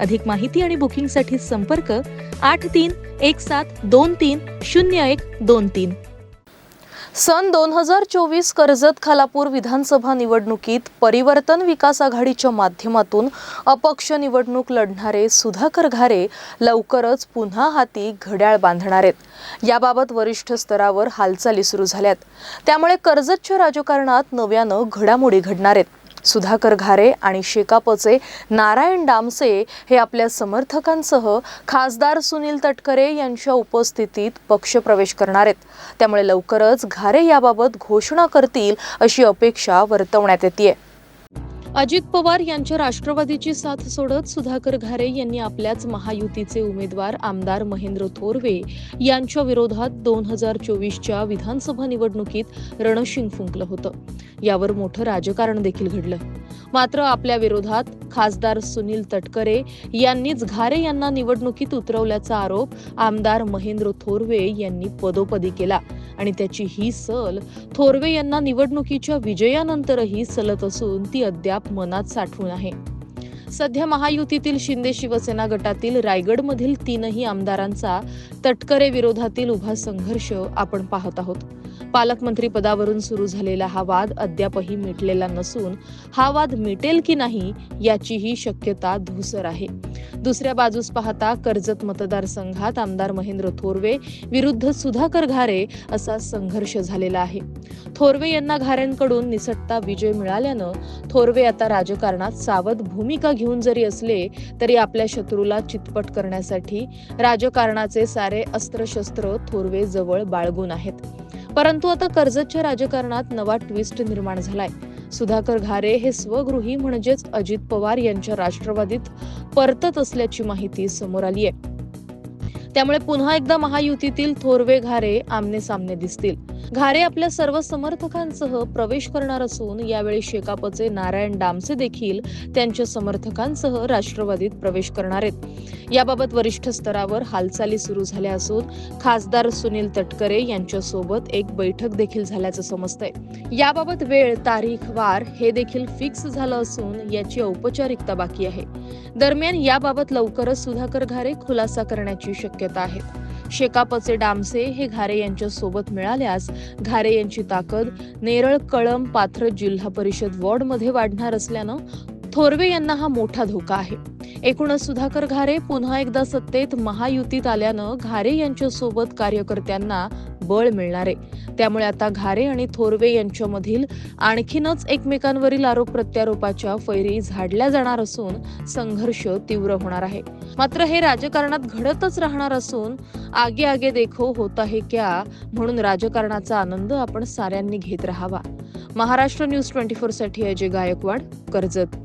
अधिक माहिती आणि बुकिंगसाठी संपर्क आठ तीन एक सात दोन तीन शून्य एक दोन तीन. सन दोन हजार चोवीस कर्जत खालापूर विधानसभा निवडणुकीत परिवर्तन विकास आघाडीच्या माध्यमातून अपक्ष निवडणूक लढणारे सुधाकर घारे लवकरच पुन्हा हाती घड्याळ बांधणार आहेत. याबाबत वरिष्ठ स्तरावर हालचाली सुरू झाल्यात. त्यामुळे कर्जतच्या राजकारणात नव्यानं घडामोडी घडणार आहेत. सुधाकर घारे आणि शेकापचे नारायण डामसे हे आपल्या समर्थकांसह खासदार सुनील तटकरे यांच्या उपस्थितीत पक्षप्रवेश करणार आहेत. त्यामुळे लवकरच घारे याबाबत घोषणा करतील अशी अपेक्षा वर्तवण्यात येते अजित पवार यांच्या राष्ट्रवादीची साथ सोडत सुधाकर घारे यांनी आपल्याच महायुतीचे उमेदवार आमदार महेंद्र थोरवे यांच्या विरोधात दोन हजार चोवीसच्या विधानसभा निवडणुकीत रणशिंग फुंकलं होतं. यावर मोठं राजकारण देखील घडलं. मात्र आपल्या विरोधात खासदार सुनील तटकरे यांनीच घारे यांना निवडणुकीत उतरवल्याचा आरोप आमदार महेंद्र थोरवे यांनी पदोपदी केला. आणि त्याची ही सल थोरवे यांना निवडणुकीच्या विजयानंतरही सलत असून ती अद्याप मनात साठवून आहे. सध्या महायुतीतील शिंदे शिवसेना गटातील रायगडमधील तीनही आमदारांचा तटकरे विरोधातील उभा संघर्ष आपण पाहत आहोत. पालकमंत्री पदावरून सुरू झालेला हा वाद अद्यापही मिटलेला नसून हा वाद मिटेल की नाही याचीही शक्यता धुसर आहे. दुसऱ्या बाजूस पाहता कर्जत मतदारसंघात आमदार महेंद्र थोरवे विरुद्ध सुधाकर घारे असा संघर्ष झालेला आहे. थोरवे यांना घाऱ्यांकडून निसटता विजय मिळाल्यानं थोरवे आता राजकारणात सावध भूमिका घेऊन जरी असले तरी आपल्या शत्रूला चितपट करण्यासाठी राजकारणाचे सारे अस्त्रशस्त्र थोरवे जवळ बाळगून आहेत. परंतु आता कर्जतच्या राजकारणात नवा ट्विस्ट निर्माण झालाय. सुधाकर घारे हे स्वगृही म्हणजेच अजित पवार यांच्या राष्ट्रवादीत परतत असल्याची माहिती समोर आली आहे त्यामुळे पुन्हा एकदा महायुतीतील थोरवे घारे आमने सामने दिसतील. घारे आपल्या सर्व समर्थकांसह प्रवेश करणार असून यावेळी शेकापचे नारायण डामसे देखील त्यांच्या समर्थकांसह राष्ट्रवादीत प्रवेश करणार आहेत. याबाबत वरिष्ठ स्तरावर हालचाली सुरू झाल्या असून खासदार सुनील तटकरे यांच्यासोबत एक बैठक देखील झाल्याचं समजतंय. याबाबत वेळ तारीख वार हे देखील फिक्स झालं असून याची औपचारिकता बाकी आहे. दरम्यान याबाबत लवकरच सुधाकर घारे खुलासा करण्याची शक्यता आहे. शेकापचे डामसे हे घारे यांच्या सोबत मिळाल्यास घारे यांची ताकद नेरळ कळम पाथर जिल्हा परिषद वॉर्डमध्ये वाढणार असल्यानं थोरवे यांना हा मोठा धोका आहे. एकूणच सुधाकर घारे पुन्हा एकदा सत्तेत महायुतीत आल्यानं घारे यांच्यासोबत कार्यकर्त्यांना बळ मिळणार. आहे त्यामुळे आता घारे आणि थोरवे यांच्यामधील आणखीनच एकमेकांवरील आरोप प्रत्यारोपाच्या फैरी झाडल्या जाणार असून संघर्ष तीव्र होणार आहे. मात्र हे राजकारणात घडतच राहणार असून आगे आगे देखो होता आहे क्या म्हणून राजकारणाचा आनंद आपण साऱ्यांनी घेत राहावा. महाराष्ट्र न्यूज ट्वेंटी फोरसाठी अजय गायकवाड कर्जत.